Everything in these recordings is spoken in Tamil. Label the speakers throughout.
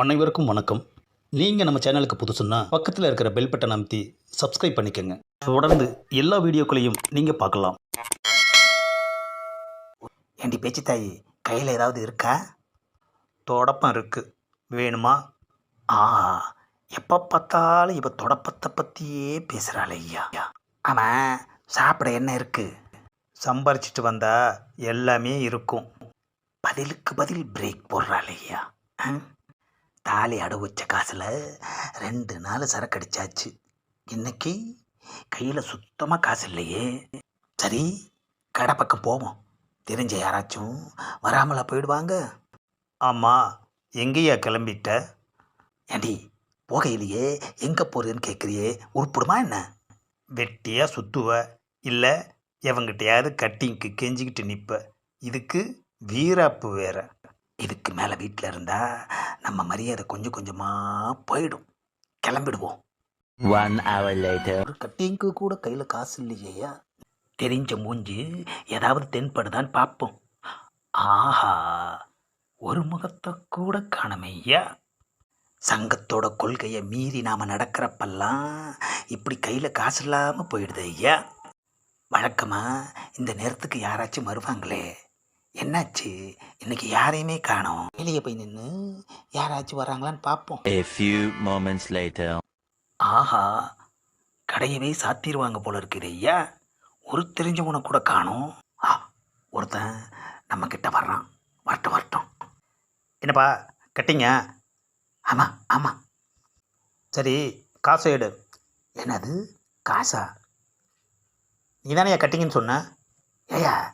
Speaker 1: அனைவருக்கும் வணக்கம். நீங்கள் நம்ம சேனலுக்கு புதுசுன்னா பக்கத்தில் இருக்கிற பெல் பட்டன் அமைத்தி சப்ஸ்கிரைப் பண்ணிக்கோங்க. தொடர்ந்து எல்லா வீடியோக்களையும் நீங்கள் பார்க்கலாம்.
Speaker 2: ஏண்டி பேச்சு தாய் கையில் ஏதாவது இருக்கா?
Speaker 1: தொடப்பம் இருக்குது வேணுமா?
Speaker 2: ஆ எப்போ பார்த்தாலும் இப்போ தொடப்பத்தை பற்றியே பேசுகிறாள் ஐயா. ஆமாம் சாப்பிட என்ன இருக்குது
Speaker 1: சம்பாரிச்சிட்டு வந்தா எல்லாமே இருக்கும்.
Speaker 2: பதிலுக்கு பதில் பிரேக் போடுறாள் ஐயா. தாலி அடவு வச்ச காசில் ரெண்டு நாள் சரக்கு அடிச்சாச்சு. இன்னைக்கு கையில் சுத்தமாக காசு இல்லையே. சரி கடை பக்கம் போவோம். தெரிஞ்ச யாராச்சும் வராமலா போயிடுவாங்க.
Speaker 1: ஆமாம் எங்கேயா கிளம்பிட்ட?
Speaker 2: ஏண்டி போகையிலேயே எங்கே போகிறேன்னு கேட்குறியே உருப்பிடுமா என்ன?
Speaker 1: வெட்டியாக சுத்துவ. இல்லை எவங்கிட்டையாவது கட்டிங்க்கு கெஞ்சிக்கிட்டு நிற்ப இதுக்கு வீராப்பு வேற.
Speaker 2: இதுக்கு மேலே வீட்டில் இருந்தால் நம்ம மரியாதை கொஞ்சம் கொஞ்சமாக போயிடும். கிளம்பிடுவோம்.
Speaker 3: Hour later.
Speaker 2: ஒரு கட்டிங்க்கு கூட கையில் காசு இல்லையா தெரிஞ்ச மூஞ்சி ஏதாவது தென்படுதான்னு பார்ப்போம். ஆஹா ஒரு முகத்தை கூட காணமையா? சங்கத்தோட கொள்கையை மீறி நாம் நடக்கிறப்பெல்லாம் இப்படி கையில் காசு இல்லாமல் போயிடுது ஐயா வழக்கமாக இந்த நேரத்துக்கு யாராச்சும் வருவாங்களே? என்னாச்சு? இன்னைக்கு யாரையுமே காணோம். வெளியே போய் நின்று யாராச்சும் வராங்களான்னு பார்ப்போம்
Speaker 3: A few moments later.
Speaker 2: ஆஹா கடையவே சாத்திடுவாங்க போல இருக்குது ஐயா. ஒரு தெரிஞ்சவனை கூட காணோம். ஆ ஒருத்தன் நம்ம கிட்ட வர்றான். வரட்டும் வரட்டும்.
Speaker 1: என்னப்பா கட்டிங்க?
Speaker 2: ஆமாம் ஆமாம்
Speaker 1: சரி காசை எடு.
Speaker 2: என்னது? காசா?
Speaker 1: நீ தானே கட்டிங்கன்னு சொன்ன?
Speaker 2: ஏயா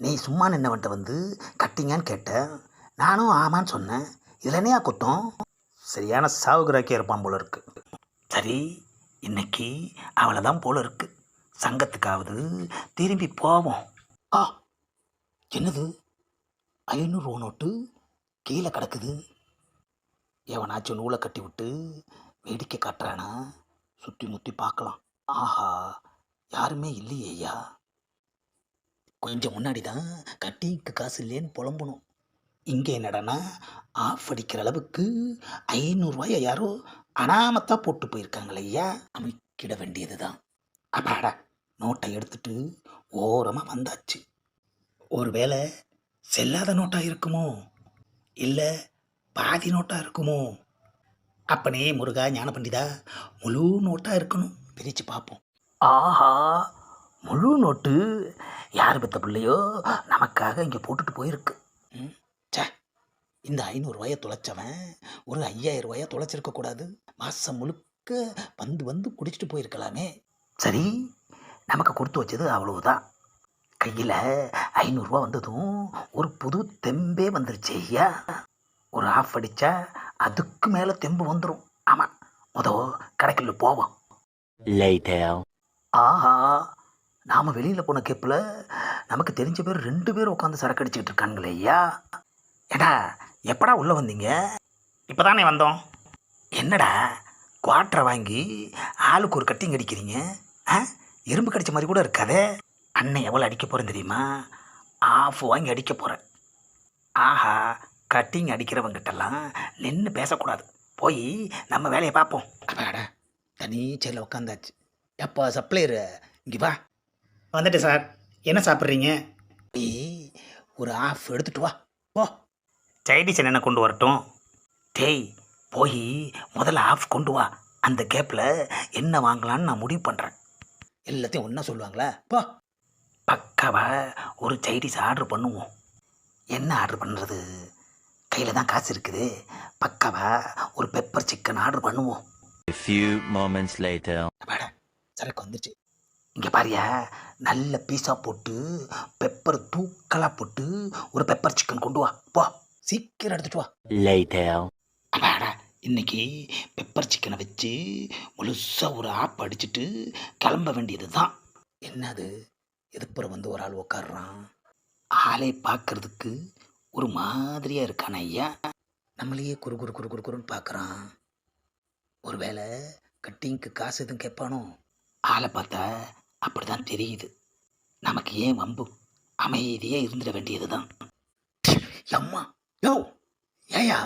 Speaker 2: நீ சும்மா நின்னவன்ட்ட வந்து கட்டிங்கன்னு கேட்டேன் நானும் ஆமான்னு சொன்னேன். இதில் என்னையா குத்தம்?
Speaker 1: சரியான சாவுகிராக்கே இருப்பான் போல இருக்கு.
Speaker 2: சரி இன்னைக்கு அவளை தான் போல இருக்கு. சங்கத்துக்காவது திரும்பி போவோம். ஆ என்னது? ஐநூறுரூவா நோட்டு கீழே கிடக்குது. எவனாச்சும் நூலை கட்டி விட்டு வேடிக்கை காட்டுறானா? சுற்றி முற்றி பார்க்கலாம். ஆஹா யாருமே இல்லையே ஐயா. கொஞ்சம் முன்னாடி தான் கட்டிக்கு காசு இல்லைன்னு புலம்பணும் இங்கே என்னடனா ஆஃப் அடிக்கிற அளவுக்கு ஐநூறுரூவாயை யாரோ அனாமத்தாக போட்டு போயிருக்காங்களே ஐயா அமைக்கிட வேண்டியது தான் அப்பாடா நோட்டை எடுத்துட்டு ஓரமாக வந்தாச்சு. ஒருவேளை செல்லாத நோட்டாக இருக்குமோ? இல்லை பாதி நோட்டாக இருக்குமோ? அப்பனே முருகா ஞான பண்டிதா முழு நோட்டாக இருக்கணும். பிரித்து பார்ப்போம் ஆஹா முழு நோட்டு யார் பெத்த பிள்ளையோ நமக்காக இங்கே போட்டுட்டு போயிருக்கு. ம், ச்சே இந்த ஐநூறுரூவாயை தொலைச்சவன் ஒரு ஐயாயிரம் ரூபாயை தொலைச்சிருக்க கூடாது. மாதம் முழுக்க வந்து வந்து குடிச்சிட்டு போயிருக்கலாமே. சரி நமக்கு கொடுத்து வச்சது அவ்வளவுதான். கையில் ஐநூறுரூவா வந்ததும் ஒரு புது தெம்பே வந்துருச்சு ஐயா. ஒரு ஆஃப் அடித்தா அதுக்கு மேலே தெம்பு வந்துடும் ஆமாம் முத கடைக்குள்ள போவோம். ஆஹா நாம் வெளியில் போன கேப்பில் நமக்கு தெரிஞ்ச பேர் ரெண்டு பேர் உட்காந்து சரக்கு அடிச்சுக்கிட்டு இருக்கானுங்களே ஐயா. ஏடா எப்படா உள்ளே வந்தீங்க?
Speaker 1: இப்போ தானே வந்தோம்.
Speaker 2: என்னடா குவாட்டரை வாங்கி ஆளுக்கு ஒரு கட்டிங் அடிக்கிறீங்க? ஆ? இரும்பு கடிச்ச மாதிரி கூட இருக்காதே. அண்ணன் எவ்வளோ அடிக்க போகிறேன் தெரியுமா? ஆஃப் வாங்கி அடிக்க போகிறேன் ஆஹா கட்டிங் அடிக்கிறவங்கிட்டலாம் நின்று பேசக்கூடாது. போய் நம்ம வேலையை பார்ப்போம். அப்பாடா தனி சேரில் உட்காந்தாச்சு. எப்போ சப்ளையரு இங்கே வா.
Speaker 1: வந்துட்டேன் சார். என்ன சாப்பிட்றீங்க?
Speaker 2: ஒரு ஆஃப் எடுத்துட்டு வா. போ.
Speaker 1: சைடிஸ் என்னென்ன கொண்டு வரட்டும்?
Speaker 2: டேய் போய் முதல்ல ஆஃப் கொண்டு வா. அந்த கேப்பில் என்ன வாங்கலான்னு நான் முடிவு பண்ணுறேன் எல்லாத்தையும் ஒன்றா சொல்லுவாங்களா. போ. பக்காவா ஒரு சைடிஸ் ஆர்டர் பண்ணுவோம். என்ன ஆர்டர் பண்ணுறது கையில் தான் காசு இருக்குது. பக்காவா ஒரு பெப்பர் சிக்கன் ஆர்டர் பண்ணுவோம்.
Speaker 3: A few moments later.
Speaker 2: அப்பாடா சரக்கு வந்துச்சு. இங்கே பாரியா நல்ல பீஸா போட்டு பெப்பர் தூக்கலாக போட்டு ஒரு பெப்பர் சிக்கன் கொண்டு வா. போ சீக்கிரம் எடுத்துட்டு வா. அப்பாடா இன்னைக்கு பெப்பர் சிக்கனை வச்சு முழுசாக ஒரு ஆப் அடிச்சிட்டு கிளம்ப வேண்டியது தான் என்னது? எதுப்புறம் வந்து ஒரு ஆள் உக்காடுறான் ஆளை பார்க்கறதுக்கு ஒரு மாதிரியாக இருக்கான ஐயா. நம்மளையே குறு குறு குறு குறு குறுன்னு பார்க்குறான் ஒருவேளை கட்டிங்க்கு காசு எதுவும் கேட்பானோ? ஆளை பார்த்தா அப்படி தான் தெரியுது. நமக்கு ஏன் வம்பு? அமைதியே இருந்துட வேண்டியது தான் எம்மா யோ ஏயா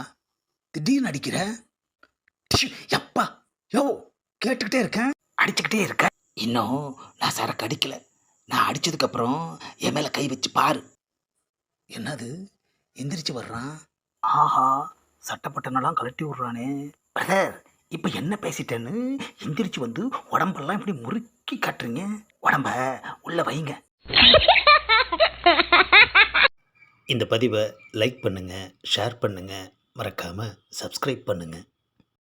Speaker 2: திடீர்னு அடிக்கிற? எப்பா யோ கேட்டுக்கிட்டே இருக்கேன் அடிச்சுக்கிட்டே இருக்க? இன்னும் நான் சரக்கு அடிக்கல. நான் அடித்ததுக்கப்புறம் என் மேலே கை வச்சு பாரு. என்னது? எந்திரிச்சு வர்றான்? ஆஹா சட்டப்பட்டனெல்லாம் கழட்டி விட்றானே. பிரதர் இப்போ என்ன பேசிட்டேன்னு எந்திரிச்சு வந்து உடம்பெல்லாம் இப்படி முறுக்கி காட்டுறீங்க. உடம்ப உள்ள வைங்க.
Speaker 1: இந்த பதிவை லைக் பண்ணுங்கள் ஷேர் பண்ணுங்கள் மறக்காமல் சப்ஸ்கிரைப் பண்ணுங்கள்